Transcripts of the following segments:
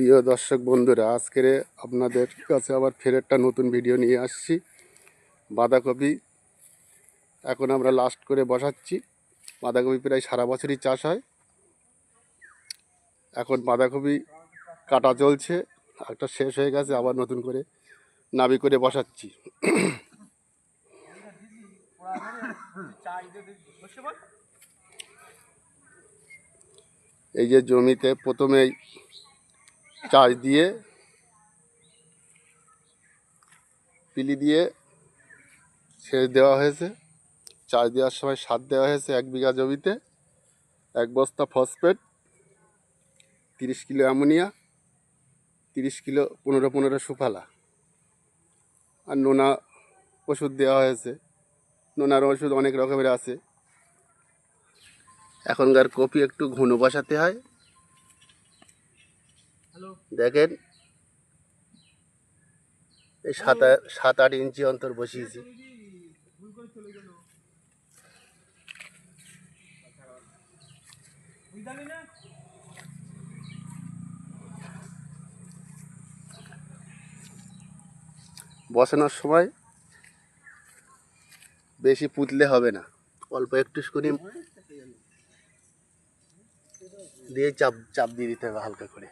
প্রিয় দর্শক বন্ধুরা, আজকের আপনাদের কাছে আবার ফের একটা নতুন ভিডিও নিয়ে আসছি। বাঁধাকপি এখন আমরা লাস্ট করে বসাচ্ছি। বাঁধাকপি প্রায় সারা বছরই চাষ হয়। এখন বাঁধাকপি কাটা চলছে, একটা শেষ হয়ে গেছে, আবার নতুন করে নাবি করে বসাচ্ছি। এই যে জমিতে প্রথমেই চাষ দিয়ে, পিলি দিয়ে সেচ দেওয়া হয়েছে। চাষ দেওয়ার সময় সার দেওয়া হয়েছে এক বিঘা জমিতে। এক বস্তা ফসফেট, তিরিশ কিলো অ্যামোনিয়া, তিরিশ কিলো পনেরো পনেরো সুফালা। আর নোনা ওষুধ দেওয়া হয়েছে। নোনার ওষুধ অনেক রকমের আছে। এখনকার কপি একটু ঘন বসাতে হয়। দেখেন, এই সাত সাত আট ইঞ্চি অন্তর বসিয়েছি। বসানোর সময় বেশি পুতলে হবে না। অল্প একটু করে দিয়ে চাপ চাপ দিয়ে দিতে হবে হালকা করে।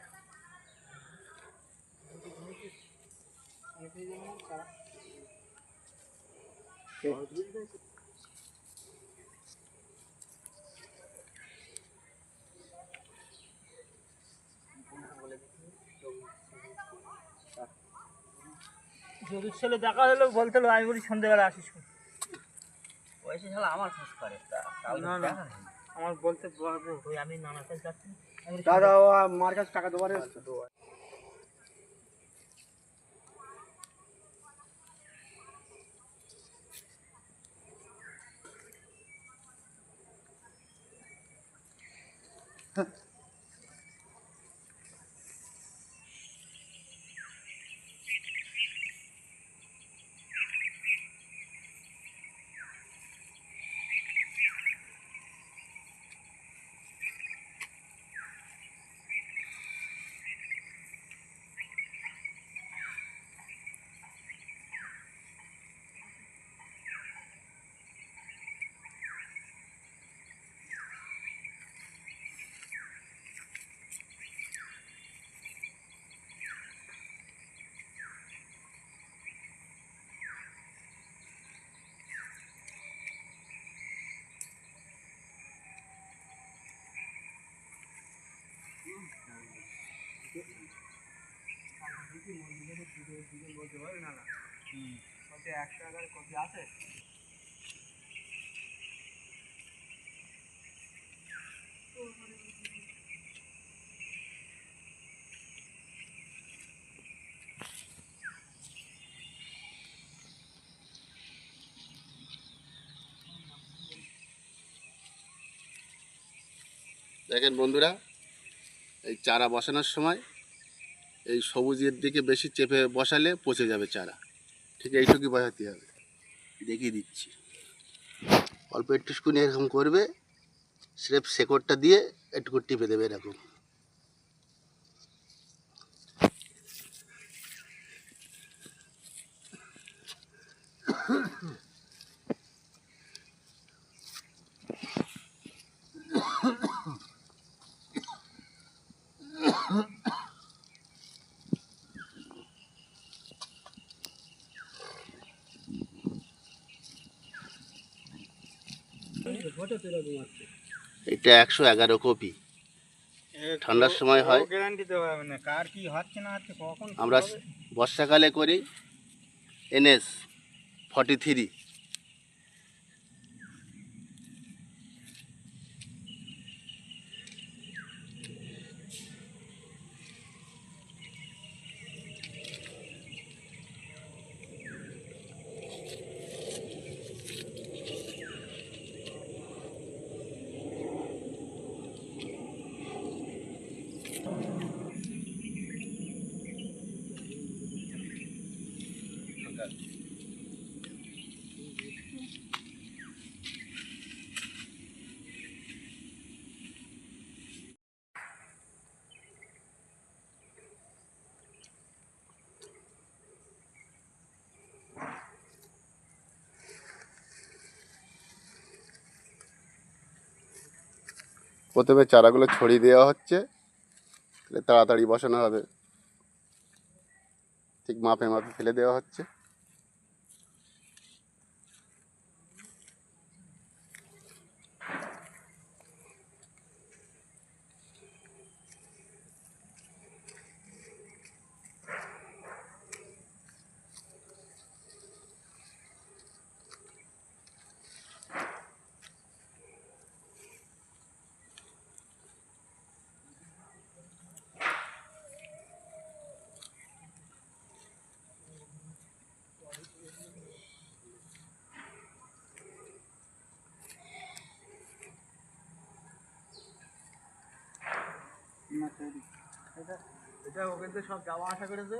যদি ছেলে দেখা হলো বলতে হলো আমি বলি সন্ধ্যেবেলা আসিস ওইসে শালা আমার খোঁজ করে না, না। দেখা আমার বলতে আমি নানাতে যাচ্ছি। আমি বলি, দাদা ও মার কাছে টাকা দেওয়ার Huh. একশো কপি আছে। দেখেন বন্ধুরা এই চারা বসানোর সময় এই সবুজের দিকে বেশি চেপে বসালে পচে যাবে চারা। ঠিক এইটুকুই বসাতে হবে। দেখিয়ে দিচ্ছি। অল্প একটুকুনি এরকম করবে, স্রেফ শেকড়টা দিয়ে একটু টিপে দেবে এরকম। এটা একশো এগারো কপি। ঠান্ডার সময় হয়। আমরা বর্ষাকালে করি এনএস ফর্টি থ্রি। প্রথমে চারাগুলো ছড়িয়ে দেওয়া হচ্ছে তাড়াতাড়ি বসানো হবে। ঠিক মাপে মাপে ফেলে দেওয়া হচ্ছে। এটা ওখান থেকে সব যাওয়া আসা করেছে।